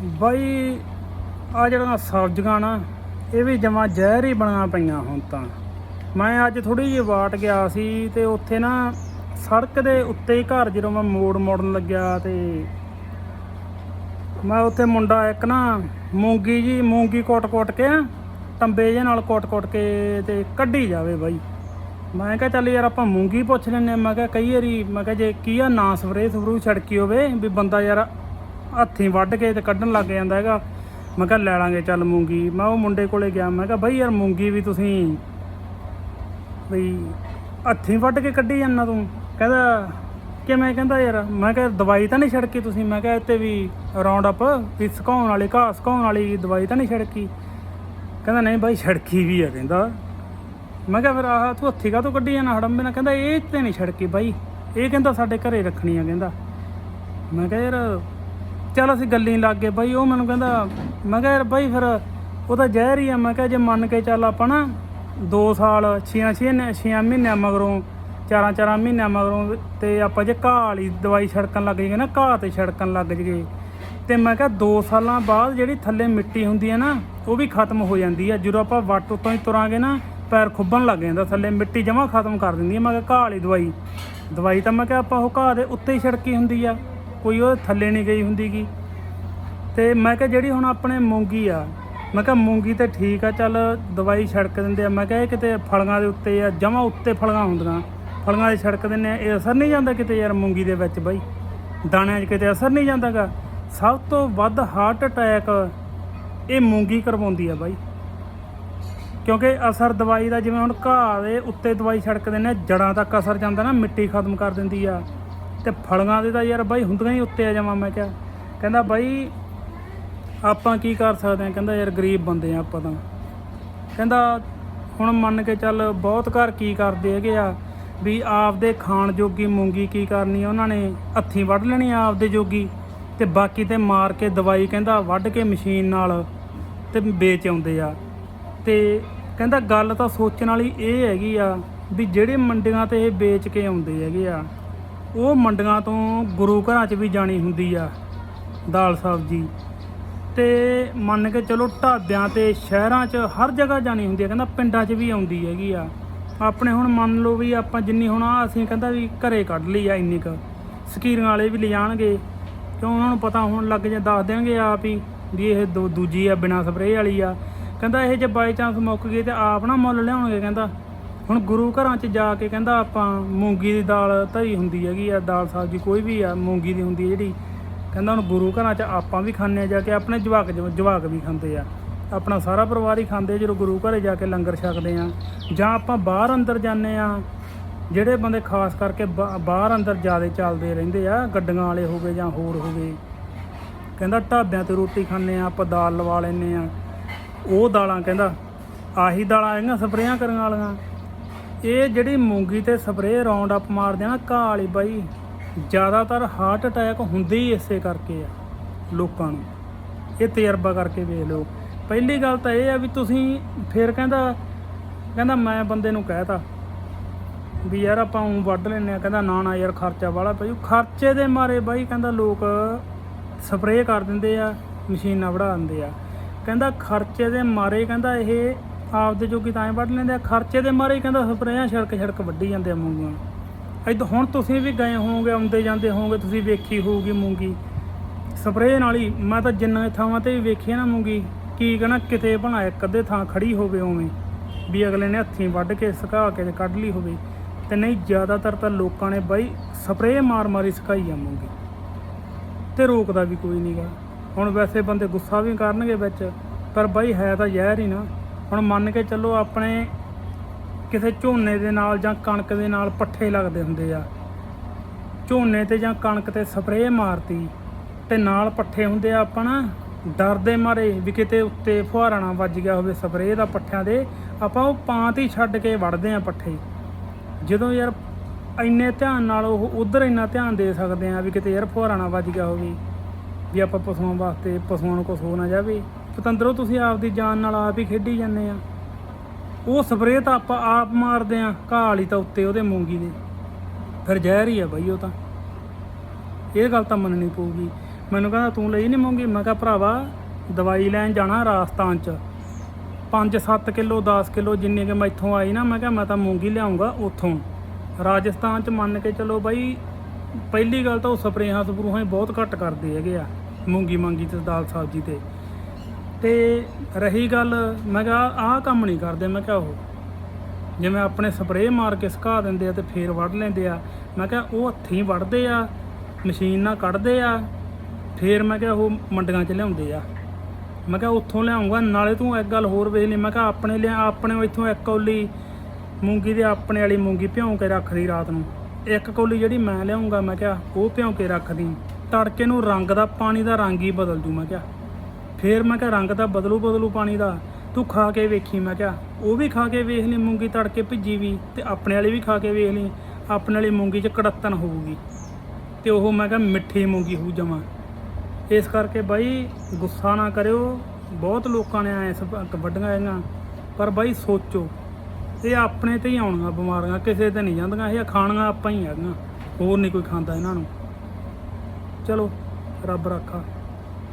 ਬਾਈ ਆ ਜਿਹੜਾ ਸਬਜ਼ੀਆਂ ਨਾ, ਇਹ ਵੀ ਜਮਾ ਜ਼ਹਿਰ ਹੀ ਬਣੀਆਂ ਪਈਆਂ ਹੁਣ ਤਾਂ ਮੈਂ ਅੱਜ ਥੋੜੀ ਜਿਹੀ ਵਾਟ ਗਿਆ ਸੀ ਤੇ ਉੱਥੇ ਨਾ ਸੜਕ ਦੇ ਉੱਤੇ ਹੀ ਘਰ ਜਦੋਂ ਮੈਂ ਮੋੜ ਮੋੜਨ ਲੱਗਿਆ ਤੇ ਮੈਂ ਉੱਥੇ ਮੁੰਡਾ ਇੱਕ ਨਾ ਮੂੰਗੀ ਜੀ, ਮੂੰਗੀ ਕੋਟ-ਕੋਟ ਕੇ ਨਾ ਟੰਬੇ ਜੇ ਨਾਲ ਕੋਟ-ਕੋਟ ਕੇ ਤੇ ਕੱਢੀ ਜਾਵੇ ਬਾਈ ਮੈਂ ਕਿਹਾ ਚੱਲ ਯਾਰ ਆਪਾਂ ਮੂੰਗੀ ਪੁੱਛ ਲੈਨੇ ਆਂ। ਮੈਂ ਕਿਹਾ ਕਈ ਵਾਰੀ, ਮੈਂ ਕਿਹਾ ਜੇ ਕੀ ਆ ਨਾ ਸਪਰੇ ਸਪਰੂ ਛੜਕੀ ਹੋਵੇ ਵੀ ਬੰਦਾ ਯਾਰ ਹੱਥੀਂ ਵੱਢ ਕੇ ਤੇ ਕੱਢਣ ਲੱਗ ਜਾਂਦਾ ਹੈਗਾ। ਮੈਂ ਕਿਹਾ, ਲੈ ਲਾਂਗੇ ਚੱਲ ਮੂੰਗੀ। ਮੈਂ ਉਹ ਮੁੰਡੇ ਕੋਲੇ ਗਿਆ, ਮੈਂ ਕਿਹਾ, ਬਾਈ ਯਾਰ ਮੂੰਗੀ ਵੀ ਤੁਸੀਂ ਬਈ ਹੱਥੀਂ ਵੱਢ ਕੇ ਕੱਢੀ ਜਾਂਦਾ ਤੂੰ। ਕਹਿੰਦਾ, ਕਿਵੇਂ? ਕਹਿੰਦਾ, ਯਾਰ ਮੈਂ ਕਿਹਾ, ਦਵਾਈ ਤਾਂ ਨਹੀਂ ਛੜਕੀ ਤੁਸੀਂ। ਮੈਂ ਕਿਹਾ, ਇੱਥੇ ਵੀ ਰਾਉਂਡ ਅਪ ਵੀ ਸੁਕਾਉਣ ਵਾਲੀ, ਘਾਹ ਸੁਕਾਉਣ ਵਾਲੀ ਦਵਾਈ ਤਾਂ ਨਹੀਂ ਛੜਕੀ। ਕਹਿੰਦਾ, ਨਹੀਂ ਬਾਈ, ਛੜਕੀ ਵੀ ਆ ਕਹਿੰਦਾ। ਮੈਂ ਕਿਹਾ, ਫਿਰ ਆਹ ਤੂੰ ਹੱਥੀ ਕਾ ਤੋਂ ਕੱਢੀ ਜਾਣਾ ਹੜੰਬੇ ਨਾਲ ਕਹਿੰਦਾ, ਇਹ ਤੇ ਨਹੀਂ ਛੜਕੀ ਬਾਈ। ਇਹ ਕਹਿੰਦਾ, ਸਾਡੇ ਘਰੇ ਰੱਖਣੀ ਆ ਕਹਿੰਦਾ। ਮੈਂ ਕਿਹਾ, ਯਾਰ ਚੱਲ ਅਸੀਂ ਗੱਲੀ ਲੱਗ ਗਏ ਬਾਈ, ਉਹ ਮੈਨੂੰ ਕਹਿੰਦਾ, ਮੈਂ ਕਿਹਾ ਯਾਰ ਬਾਈ ਫਿਰ ਉਹ ਤਾਂ ਜ਼ਹਿਰ ਹੀ ਆ, ਮੈਂ ਕਿਹਾ ਜੇ ਮੰਨ ਕੇ ਚੱਲ ਆਪਾਂ ਨਾ 2 ਸਾਲ 6 6 6 ਮਹੀਨਿਆਂ ਮਗਰੋਂ, ਚਾਰਾਂ ਚਾਰਾਂ ਮਹੀਨਿਆਂ ਮਗਰੋਂ ਤੇ ਆਪਾਂ ਜੇ ਘਾਹ ਵਾਲੀ ਦਵਾਈ ਛੜਕਣ ਲੱਗ ਜਾਈਏ ਨਾ, ਘਾਹ ਤੇ ਛੜਕਣ ਲੱਗ ਜਾਈਏ, ਤੇ ਮੈਂ ਕਿਹਾ 2 ਸਾਲਾਂ ਬਾਅਦ ਜਿਹੜੀ ਥੱਲੇ ਮਿੱਟੀ ਹੁੰਦੀ ਹੈ ਨਾ, ਉਹ ਵੀ ਖਤਮ ਹੋ ਜਾਂਦੀ ਹੈ ਜਦੋਂ ਆਪਾਂ ਵੱਟ ਉੱਤੋਂ ਹੀ ਤੁਰਾਂਗੇ ਨਾ, ਪੈਰ ਖੁੱਬਣ ਲੱਗ ਜਾਂਦਾ, ਥੱਲੇ ਮਿੱਟੀ ਜਮਾ ਖਤਮ ਕਰ ਦਿੰਦੀ ਹੈ ਮੈਂ ਕਿਹਾ ਘਾਹ ਵਾਲੀ ਦਵਾਈ ਦਵਾਈ ਤਾਂ ਮੈਂ ਕਿਹਾ ਆਪਾਂ ਉਹ ਘਾਹ ਦੇ ਉੱਤੇ ਹੀ ਛੜਕੀ ਹੁੰਦੀ ਆ। ਕੋਈ ਉਹ ਥੱਲੇ ਨਹੀਂ ਗਈ ਹੁੰਦੀ ਗੀ। ਤੇ ਮੈਂ ਕਿਹਾ, ਜਿਹੜੀ ਹੁਣ ਆਪਣੇ ਮੂੰਗੀ ਆ। ਮੈਂ ਕਿਹਾ, ਮੂੰਗੀ ਤੇ ਠੀਕ ਆ, ਚੱਲ ਦਵਾਈ ਛੜਕ ਦਿੰਦੇ ਆ। ਮੈਂ ਕਿਹਾ, ਇਹ ਕਿਤੇ ਫਲੀਆਂ ਦੇ ਉੱਤੇ ਆ, ਜਮਾ ਉੱਤੇ ਫਲੀਆਂ ਹੁੰਦੀਆਂ। ਫਲੀਆਂ ਦੇ ਛੜਕ ਦਿੰਦੇ ਆ। ਇਹ ਅਸਰ ਨਹੀਂ ਜਾਂਦਾ ਕਿਤੇ ਯਾਰ ਮੂੰਗੀ ਦੇ ਵਿੱਚ ਬਾਈ। ਦਾਣਿਆਂ 'ਚ ਕਿਤੇ ਅਸਰ ਨਹੀਂ ਜਾਂਦਾਗਾ। ਸਭ ਤੋਂ ਵੱਧ ਹਾਰਟ ਅਟੈਕ ਇਹ ਮੂੰਗੀ ਕਰਵਾਉਂਦੀ ਆ ਬਾਈ। ਕਿਉਂਕਿ ਅਸਰ ਦਵਾਈ ਦਾ ਜਿਵੇਂ ਹੁਣ ਘਾਹ ਦੇ ਉੱਤੇ ਦਵਾਈ ਛੜਕ ਦਿੰਦੇ ਆ, ਜੜਾਂ ਤੱਕ ਅਸਰ ਜਾਂਦਾ ਨਾ, ਮਿੱਟੀ ਖਤਮ ਕਰ ਦਿੰਦੀ ਆ। ਤੇ ਫਲੀਆਂ ਦੇ ਤਾਂ ਯਾਰ ਬਾਈ ਹੁੰਦੀਆਂ ਹੀ ਉੱਤੇ ਆ ਜਾਵਾਂ ਮੈਂ ਕਿਹਾ। ਕਹਿੰਦਾ ਬਾਈ, ਆਪਾਂ ਕੀ ਕਰ ਸਕਦੇ ਆ ਕਹਿੰਦਾ ਯਾਰ ਗਰੀਬ ਬੰਦੇ ਆ ਆਪਾਂ ਤਾਂ। ਕਹਿੰਦਾ ਹੁਣ ਮੰਨ ਕੇ ਚੱਲ ਬਹੁਤ ਘਰ ਕੀ ਕਰਦੇ ਹੈਗੇ ਆ, ਵੀ ਆਪਦੇ ਖਾਣ ਜੋਗੀ ਮੂੰਗੀ ਕੀ ਕਰਨੀ ਉਹਨਾਂ ਨੇ? ਹੱਥੀਂ ਵੱਢ ਲੈਣੀ ਆਪਦੇ ਜੋਗੀ ਤੇ ਬਾਕੀ ਤੇ ਮਾਰ ਕੇ ਦਵਾਈ ਕਹਿੰਦਾ ਵੱਢ ਕੇ ਮਸ਼ੀਨ ਨਾਲ ਤੇ ਵੇਚ ਆਉਂਦੇ ਆ। ਤੇ ਕਹਿੰਦਾ ਗੱਲ ਤਾਂ ਸੋਚਣ ਵਾਲੀ ਇਹ ਹੈਗੀ ਆ ਵੀ ਜਿਹੜੇ ਮੰਡੀਆਂ ਤੇ ਇਹ ਵੇਚ ਕੇ ਆਉਂਦੇ ਹੈਗੇ ਆ ਉਹ ਮੰਡੀਆਂ ਤੋਂ ਗੁਰੂ ਘਰਾਂ 'ਚ ਵੀ ਜਾਣੀ ਹੁੰਦੀ ਆ, ਦਾਲ ਸਬਜ਼ੀ ਤੇ ਮੰਨ ਕੇ ਚਲੋ ਢਾਬਿਆਂ ਤੇ ਸ਼ਹਿਰਾਂ 'ਚ ਹਰ ਜਗ੍ਹਾ ਜਾਣੀ ਹੁੰਦੀ ਆ, ਕਹਿੰਦਾ ਪਿੰਡਾਂ 'ਚ ਵੀ ਆਉਂਦੀ ਹੈਗੀ ਆ। ਆਪਣੇ ਹੁਣ ਮੰਨ ਲਓ ਵੀ ਆਪਾਂ ਜਿੰਨੀ ਹੁਣ ਆਹ ਅਸੀਂ ਕਹਿੰਦਾ ਵੀ ਘਰੇ ਕੱਢ ਲਈ ਆ ਇੰਨੀ ਕੁ, ਸਕੀਰਾਂ ਵਾਲੇ ਵੀ ਲਿਜਾਣਗੇ ਕਿਉਂ ਉਹਨਾਂ ਨੂੰ ਪਤਾ ਹੋਣ ਲੱਗ ਜਾ ਦੱਸ ਦੇਣਗੇ ਆਪ ਹੀ ਵੀ ਇਹ ਦੂ- ਦੂਜੀ ਆ ਬਿਨਾ ਸਪਰੇਅ ਵਾਲੀ ਆ। ਕਹਿੰਦਾ ਇਹ ਜੇ ਬਾਈ ਚਾਂਸ ਮੁੱਕ ਗਈ ਤੇ ਆਪ ਨਾ ਮੁੱਲ ਲਿਆਉਣਗੇ ਕਹਿੰਦਾ। ਹੁਣ ਗੁਰੂ ਘਰਾਂ 'ਚ ਜਾ ਕੇ ਕਹਿੰਦਾ ਆਪਾਂ ਮੂੰਗੀ ਦੀ ਦਾਲ ਧਰੀ ਹੁੰਦੀ ਹੈਗੀ ਆ, ਦਾਲ ਸਬਜ਼ੀ ਕੋਈ ਵੀ ਆ, ਮੂੰਗੀ ਦੀ ਹੁੰਦੀ ਜਿਹੜੀ, ਕਹਿੰਦਾ ਹੁਣ ਗੁਰੂ ਘਰਾਂ 'ਚ ਆਪਾਂ ਵੀ ਖਾਂਦੇ ਆ ਜਾ ਕੇ, ਆਪਣੇ ਜਵਾਕ ਜਵਾਕ ਵੀ ਖਾਂਦੇ ਆ। ਆਪਣਾ ਸਾਰਾ ਪਰਿਵਾਰ ਹੀ ਖਾਂਦੇ ਜਦੋਂ ਗੁਰੂ ਘਰੇ ਜਾ ਕੇ ਲੰਗਰ ਛਕਦੇ ਆ। ਜਾਂ ਆਪਾਂ ਬਾਹਰ ਅੰਦਰ ਜਾਂਦੇ ਆ, ਜਿਹੜੇ ਬੰਦੇ ਖਾਸ ਕਰਕੇ ਬਾਹਰ ਅੰਦਰ ਜ਼ਿਆਦਾ ਚੱਲਦੇ ਰਹਿੰਦੇ ਆ, ਗੱਡੀਆਂ ਵਾਲੇ ਹੋਵੇ ਜਾਂ ਹੋਰ ਹੋਵੇ ਕਹਿੰਦਾ ਢਾਬਿਆਂ ਤੇ ਰੋਟੀ ਖਾਂਦੇ ਆ, ਆਪਾਂ ਦਾਲ ਲਵਾ ਲੈਨੇ ਆ। ਉਹ ਦਾਲਾਂ ਕਹਿੰਦਾ, ਆਹੀ ਦਾਲਾਂ ਹੈਗੀਆਂ ਸਪਰੇਆਂ ਕਰਨ ਵਾਲੀਆਂ। ਇਹ ਜਿਹੜੀ ਮੂੰਗੀ ਤੇ ਸਪਰੇਅ ਰਾਉਂਡ ਅਪ ਮਾਰਦੇ ਆ ਨਾ ਘਾਹ ਵਾਲੀ ਬਾਈ, ਜ਼ਿਆਦਾਤਰ ਹਾਰਟ ਅਟੈਕ ਹੁੰਦੇ ਹੀ ਇਸੇ ਕਰਕੇ ਆ ਲੋਕਾਂ ਨੂੰ। ਇਹ ਤਜਰਬਾ ਕਰਕੇ ਵੇਖ ਲਓ। ਪਹਿਲੀ ਗੱਲ ਤਾਂ ਇਹ ਆ ਵੀ ਤੁਸੀਂ ਫਿਰ ਕਹਿੰਦਾ ਕਹਿੰਦਾ ਮੈਂ ਬੰਦੇ ਨੂੰ ਕਹਿਤਾ ਵੀ ਯਾਰ ਆਪਾਂ ਉਂ ਵੱਢ ਲੈਨੇ ਆ। ਕਹਿੰਦਾ ਨਾ ਨਾ ਯਾਰ ਖਰਚਾ ਵਾਲਾ ਪਈ ਖਰਚੇ ਦੇ ਮਾਰੇ ਬਾਈ ਕਹਿੰਦਾ ਲੋਕ ਸਪਰੇਅ ਕਰ ਦਿੰਦੇ ਆ, ਮਸ਼ੀਨਾਂ ਵੜਾ ਦਿੰਦੇ ਆ। ਕਹਿੰਦਾ ਖਰਚੇ ਦੇ ਮਾਰੇ ਕਹਿੰਦਾ ਇਹ ਆਪਦੇ ਜੋਗੀ ਤਾਂ ਐ ਵੱਢ ਲੈਂਦੇ ਆ, ਖਰਚੇ ਦੇ ਮਾਰੇ ਕਹਿੰਦਾ ਸਪਰੇਆਂ ਛੜਕ ਛੜਕ ਵੱਢੀ ਜਾਂਦੇ ਆ ਮੂੰਗੀਆਂ ਇਦੋਂ ਹੁਣ ਤੁਸੀਂ ਵੀ ਗਏ ਹੋਵੋਗੇ, ਆਉਂਦੇ ਜਾਂਦੇ ਹੋਵੋਗੇ, ਤੁਸੀਂ ਵੇਖੀ ਹੋਊਗੀ ਮੂੰਗੀ। ਸਪਰੇਅ ਨਾਲ ਹੀ, ਮੈਂ ਤਾਂ ਜਿੰਨਾ ਥਾਵਾਂ ਤੇ ਵੀ ਵੇਖੀ ਆ ਨਾ ਮੂੰਗੀ, ਕੀ ਕਹਣਾ ਕਿਤੇ ਬਣਾ ਇੱਕ ਅੱਧੇ ਥਾਂ ਖੜੀ ਹੋਵੇ ਉਵੇਂ, ਵੀ ਅਗਲੇ ਨੇ ਹੱਥੀਂ ਵੱਢ ਕੇ ਸੁਕਾ ਕੇ ਤੇ ਕੱਢ ਲਈ ਹੋਵੇ। ਤੇ ਨਹੀਂ, ਜ਼ਿਆਦਾਤਰ ਤਾਂ ਲੋਕਾਂ ਨੇ ਬਾਈ ਸਪਰੇਅ ਮਾਰ ਮਾਰੀ ਸੁਕਾਈ ਆ ਮੂੰਗੀ। ਤੇ ਰੋਕਦਾ ਵੀ ਕੋਈ ਨਹੀਂਗਾ ਹੁਣ ਵੈਸੇ ਬੰਦੇ ਗੁੱਸਾ ਵੀ ਕਰਨਗੇ ਵਿੱਚ, ਪਰ ਬਾਈ ਹੈ ਤਾਂ ਜ਼ਹਿਰ ਹੀ ਨਾ। ਹੁਣ ਮੰਨ ਕੇ ਚੱਲੋ ਆਪਣੇ ਕਿਸੇ ਝੋਨੇ ਦੇ ਨਾਲ ਜਾਂ ਕਣਕ ਦੇ ਨਾਲ ਪੱਠੇ ਲੱਗਦੇ ਹੁੰਦੇ ਆ। ਝੋਨੇ ਤੇ ਜਾਂ ਕਣਕ ਤੇ ਸਪਰੇਅ ਮਾਰਤੀ ਤੇ ਨਾਲ ਪੱਠੇ ਹੁੰਦੇ ਆ ਆਪਾਂ ਨਾ ਡਰਦੇ ਮਾਰੇ ਵੀ ਕਿਤੇ ਉੱਤੇ ਫੁਹਾਰਾ ਨਾ ਵੱਜ ਗਿਆ ਹੋਵੇ ਸਪਰੇਅ ਦਾ ਪੱਠਿਆਂ ਦੇ, ਆਪਾਂ ਉਹ ਪਾਂਤ ਹੀ ਛੱਡ ਕੇ ਵੜਦੇ ਆ ਪੱਠੇ। ਜਦੋਂ ਯਾਰ ਇੰਨੇ ਧਿਆਨ ਨਾਲ ਉਹ ਉਧਰ ਇੰਨਾ ਧਿਆਨ ਦੇ ਸਕਦੇ ਆ ਵੀ ਕਿਤੇ ਯਾਰ ਫੁਹਾਰਾ ਨਾ ਵੱਜ ਗਿਆ ਹੋਵੇ, ਵੀ ਆਪਾਂ ਪਸ਼ੂਆਂ ਵਾਸਤੇ ਪਸ਼ੂਆਂ ਨੂੰ ਕੁਛ ਹੋ ਨਾ ਜਾਵੇ। ਪਤੰਦਰੋਂ, ਤੁਸੀਂ ਆਪਦੀ ਜਾਨ ਨਾਲ ਆਪ ਹੀ ਖੇਡੀ ਜਾਂਦੇ ਆ। ਉਹ ਸਪਰੇਅ ਤਾਂ ਆਪਾਂ ਆਪ ਮਾਰਦੇ ਆ, ਘਾਹ ਵਾਲੀ ਤਾਂ ਉੱਤੇ ਉਹਦੇ ਮੂੰਗੀ ਦੇ। ਫਿਰ ਜ਼ਹਿਰ ਹੀ ਆ ਬਈ ਉਹ ਤਾਂ। ਇਹ ਗੱਲ ਤਾਂ ਮੰਨਣੀ ਪਊਗੀ। ਮੈਨੂੰ ਕਹਿੰਦਾ, ਤੂੰ ਲਈ ਨਹੀਂ ਮੂੰਗੀ? ਮੈਂ ਕਿਹਾ, ਭਰਾਵਾ, ਦਵਾਈ ਲੈਣ ਜਾਣਾ ਰਾਜਸਥਾਨ ਚ। 5-7 ਕਿਲੋ 10 ਕਿਲੋ ਜਿੰਨੀ ਕਿ ਮੈਂ ਇੱਥੋਂ ਆਈ ਨਾ, ਮੈਂ ਕਿਹਾ, ਮੈਂ ਤਾਂ ਮੂੰਗੀ ਲਿਆਉਂਗਾ ਉੱਥੋਂ। ਰਾਜਸਥਾਨ ਚ ਮੰਨ ਕੇ ਚਲੋ ਬਾਈ, ਪਹਿਲੀ ਗੱਲ ਤਾਂ ਉਹ ਸਪਰੇਹਾਂ ਸਪਰੂਹਾਂ ਹੀ ਬਹੁਤ ਘੱਟ ਕਰਦੇ ਹੈਗੇ ਆ ਮੂੰਗੀ ਮੰਗੀ ਤੇ ਦਾਲ ਸਬਜ਼ੀ ਤੇ। ਤੇ ਰਹੀ ਗੱਲ, ਮੈਂ ਕਿਹਾ, ਆਹ ਕੰਮ ਨਹੀਂ ਕਰਦੇ, ਮੈਂ ਕਿਹਾ ਉਹ। ਜਿਵੇਂ ਆਪਣੇ ਸਪਰੇਅ ਮਾਰ ਕੇ ਸੁਕਾ ਦਿੰਦੇ ਆ ਤੇ ਫੇਰ ਵੱਢ ਲੈਂਦੇ ਆ। ਮੈਂ ਕਿਹਾ, ਉਹ ਹੱਥੀਂ ਵੱਢਦੇ ਆ, ਮਸ਼ੀਨ ਨਾਲ ਕੱਢਦੇ ਆ, ਫੇਰ ਮੈਂ ਕਿਹਾ, ਉਹ ਮੰਡੀਆਂ 'ਚ ਲਿਆਉਂਦੇ ਆ। ਮੈਂ ਕਿਹਾ, ਉੱਥੋਂ ਲਿਆਉਂਗਾ, ਨਾਲੇ ਤੂੰ ਇੱਕ ਗੱਲ ਹੋਰ ਵੇਖ ਲਈ। ਮੈਂ ਕਿਹਾ, ਆਪਣੇ ਲਿਆ, ਆਪਣੇ ਇੱਥੋਂ ਇੱਕ ਕੌਲੀ ਮੂੰਗੀ ਦੇ ਆਪਣੇ ਵਾਲੀ ਮੂੰਗੀ ਭਿਉਂ ਕੇ ਰੱਖਦੀ ਰਾਤ ਨੂੰ। ਇੱਕ ਕੌਲੀ ਜਿਹੜੀ ਮੈਂ ਲਿਆਉਂਗਾ, ਮੈਂ ਕਿਹਾ, ਉਹ ਭਿਉਂ ਕੇ ਰੱਖਦੀ। ਤੜਕੇ ਨੂੰ ਰੰਗ ਦਾ, ਪਾਣੀ ਦਾ ਰੰਗ ਹੀ ਬਦਲ ਜੂ ਮੈਂ ਕਿਹਾ। ਫੇਰ ਮੈਂ ਕਿਹਾ, ਰੰਗ ਤਾਂ ਬਦਲੂ ਬਦਲੂ ਪਾਣੀ ਦਾ। ਤੂੰ ਖਾ ਕੇ ਵੇਖੀ, ਮੈਂ ਕਿਹਾ, ਉਹ ਵੀ ਖਾ ਕੇ ਵੇਖ ਲਈ, ਮੂੰਗੀ ਤੜਕੇ ਭਿੱਜੀ ਵੀ, ਤੇ ਆਪਣੇ ਵਾਲੀ ਵੀ ਖਾ ਕੇ ਵੇਖ ਲਈ, ਆਪਣੇ ਵਾਲੀ ਮੂੰਗੀ 'ਚ ਕੜੱਤਨ ਹੋਊਗੀ। ਤੇ ਉਹ ਮੈਂ ਕਿਹਾ, ਮਿੱਠੀ ਮੂੰਗੀ ਹੋਊ ਜਮਾ। ਇਸ ਕਰਕੇ ਬਾਈ, ਗੁੱਸਾ ਨਾ ਕਰਿਓ, ਬਹੁਤ ਲੋਕਾਂ ਨੇ ਐ ਵੱਡੀਆਂ ਹੈਗੀਆਂ, ਪਰ ਬਾਈ ਸੋਚੋ, ਇਹ ਆਪਣੇ ਤੇ ਹੀ ਆਉਣੀਆਂ ਬਿਮਾਰੀਆਂ, ਕਿਸੇ ਤੇ ਨਹੀਂ ਜਾਂਦੀਆਂ, ਇਹ ਖਾਣੀਆਂ ਆਪਾਂ ਹੀ ਹੈਗੀਆਂ, ਹੋਰ ਨਹੀਂ ਕੋਈ ਖਾਂਦਾ ਇਹਨਾਂ ਨੂੰ। ਚਲੋ, ਰੱਬ ਰੱਖਾ।